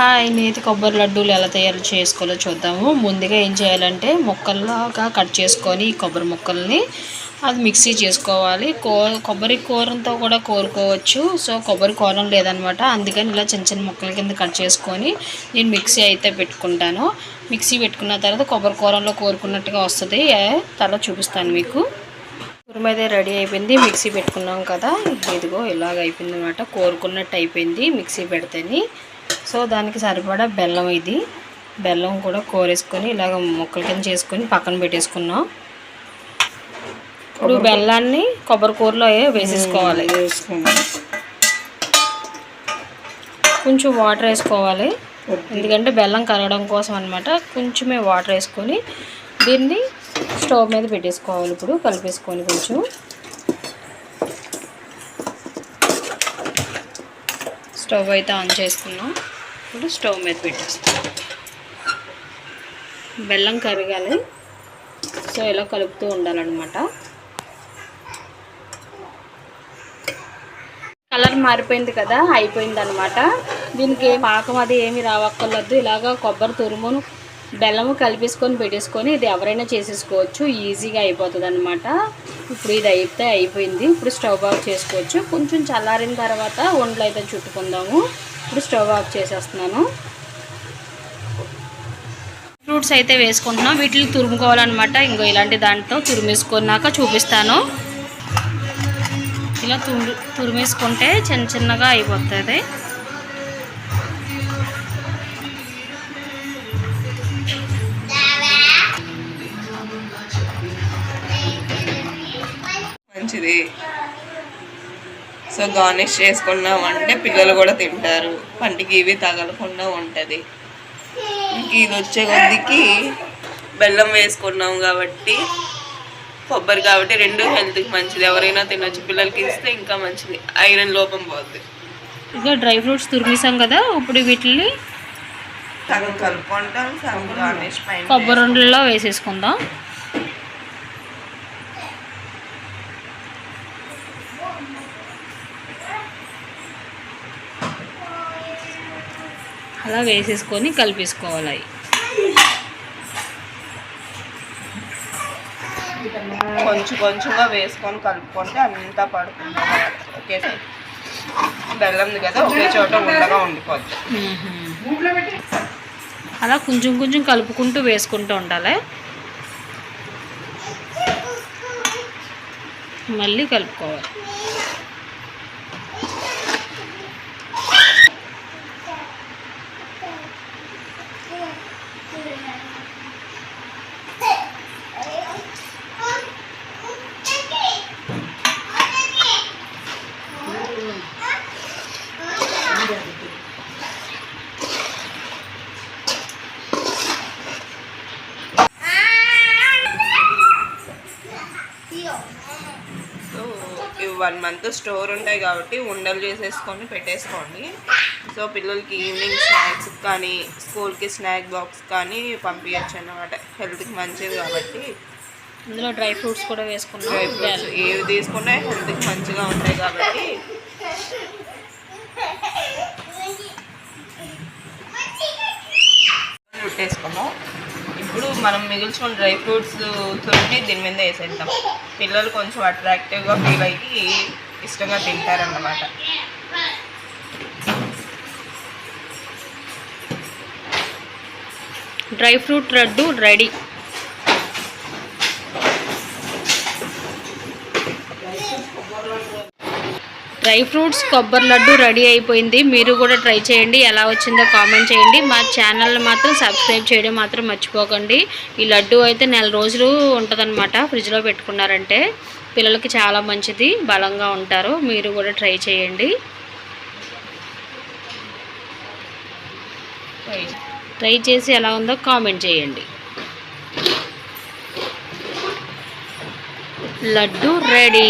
Hi నేతి కొబ్బరి లడ్డూలు ఎలా తయారు చేసుకోవాలో చూద్దాము. ముందుగా ఏం చేయాలంటే ముక్కల్లాగా కట్ చేసుకొని కొబ్బరి ముక్కల్ని అది మిక్సీ చేసుకోవాలి. కో కొబ్బరి కూరంతో కూడా కోరుకోవచ్చు. సో కొబ్బరి కూరం లేదనమాట. అందుకని ఇలా చిన్న చిన్న ముక్కల కింద కట్ చేసుకొని నేను మిక్సీ అయితే పెట్టుకుంటాను. మిక్సీ పెట్టుకున్న తర్వాత కొబ్బరి కూరంలో కోరుకున్నట్టుగా వస్తుంది. తర్వాత చూపిస్తాను మీకు. కురుమైతే రెడీ అయిపోయింది. మిక్సీ పెట్టుకున్నాం కదా. ఇదిగో ఇలాగ అయిపోయింది అనమాట కోరుకున్నట్టు అయిపోయింది మిక్సీ పెడితేని. సో దానికి సరిపడా బెల్లం ఇది. బెల్లం కూడా కోరేసుకొని ఇలాగ ముక్కల కింద చేసుకొని పక్కన పెట్టేసుకున్నాం. ఇప్పుడు బెల్లాన్ని కొబ్బరి కూరలో వేసేసుకోవాలి. కొంచెం వాటర్ వేసుకోవాలి. ఎందుకంటే బెల్లం కరగడం కోసం అనమాట కొంచెమే వాటర్ వేసుకొని దీన్ని స్టవ్ మీద పెట్టేసుకోవాలి ఇప్పుడు కలిపేసుకొని కొంచెం. స్టవ్ అయితే ఆన్ చేసుకున్నాం. ఇప్పుడు స్టవ్ మీద పెట్టేస్తాం. బెల్లం కరగాలి. సో ఇలా కలుపుతూ ఉండాలన్నమాట. కలర్ మారిపోయింది కదా అయిపోయింది అనమాట దీనికి పాకం అది ఏమి రావక్కర్లేదు. ఇలాగ కొబ్బరి తురుమును బెల్లము కలిపేసుకొని పెట్టేసుకొని ఇది ఎవరైనా చేసేసుకోవచ్చు. ఈజీగా అయిపోతుంది అనమాట ఇప్పుడు ఇది అయితే అయిపోయింది. ఇప్పుడు స్టవ్ ఆఫ్ చేసుకోవచ్చు. కొంచెం చల్లారిన తర్వాత వంటలు అయితే చుట్టుకుందాము. ఇప్పుడు స్టవ్ ఆఫ్ చేసేస్తున్నాను. ఫ్రూట్స్ అయితే వేసుకుంటున్నాం. వీటిని తురుముకోవాలన్నమాట. ఇంకో ఇలాంటి దాంట్లో తురిమేసుకున్నాక చూపిస్తాను. ఇలా తురు తురిమేసుకుంటే చిన్న చిన్నగా అయిపోతుంది. మంచిది. సో గార్నిష్ చేసుకున్నామంటే పిల్లలు కూడా తింటారు. పంటికి ఇవి తగలకుండా ఉంటుంది. ఇంక ఇది వచ్చే కొద్దికి బెల్లం వేసుకున్నాం కాబట్టి కొబ్బరి కాబట్టి రెండు హెల్త్కి మంచిది. ఎవరైనా తినొచ్చు. పిల్లలకి ఇస్తే ఇంకా మంచిది. ఐరన్ లోపం పోద్ది. ఇంకా డ్రై ఫ్రూట్స్ తురిమేసాం కదా ఇప్పుడు వీటిని సగం కలుపుకుంటాం సగం గార్నిష్ పైన కొబ్బరి ఉండల్లో వేసేసుకుందాం. అలా వేసేసుకొని కలిపేసుకోవాలి. అవి కొంచెం కొంచెంగా వేసుకొని కలుపుకుంటే అంతా పడుతుంది ఒకేసారి బెల్లంది కదా ఒకే చోట ఉండగా ఉండిపోద్ది. అలా కొంచెం కొంచెం కలుపుకుంటూ వేసుకుంటూ ఉండాలి. మళ్ళీ కలుపుకోవాలి సో ఇవి వన్ మంత్ స్టోర్ ఉంటాయి కాబట్టి ఉండలు చేసేసుకొని పెట్టేసుకోండి. సో పిల్లలకి ఈవినింగ్ స్నాక్స్ కానీ స్కూల్కి స్నాక్ బాక్స్ కానీ పంపించచ్చు అన్నమాట. హెల్త్కి మంచిది కాబట్టి. ఇందులో డ్రై ఫ్రూట్స్ కూడా వేసుకున్నాం డ్రై ఫ్రూట్స్ ఏవి తీసుకున్నా హెల్త్కి మంచిగా ఉంటాయి కాబట్టి. చుట్టేసుకున్నాం ఇప్పుడు మనం మిగిల్చుకున్న డ్రై ఫ్రూట్స్ తురిమి దీని మీద వేసేద్దాం. పిల్లలు కొంచెం అట్రాక్టివ్గా ఫీల్ అయ్యి ఇష్టంగా తింటారన్నమాట. Dry fruit laddu ready. Dry fruits కొబ్బరి లడ్డు రెడీ అయిపోయింది. మీరు కూడా ట్రై చేయండి. ఎలా వచ్చిందో కామెంట్ చేయండి. మా ఛానల్ని మాత్రం సబ్స్క్రైబ్ చేయడం మాత్రం మర్చిపోకండి. ఈ లడ్డు అయితే నెల రోజులు ఉంటుందన్నమాట. ఫ్రిడ్జ్లో పెట్టుకున్నారంటే పిల్లలకి చాలా మంచిది. బలంగా ఉంటారు. మీరు కూడా ట్రై చేయండి. ట్రై చేసి ఎలా ఉందో కామెంట్ చేయండి. లడ్డు రెడీ.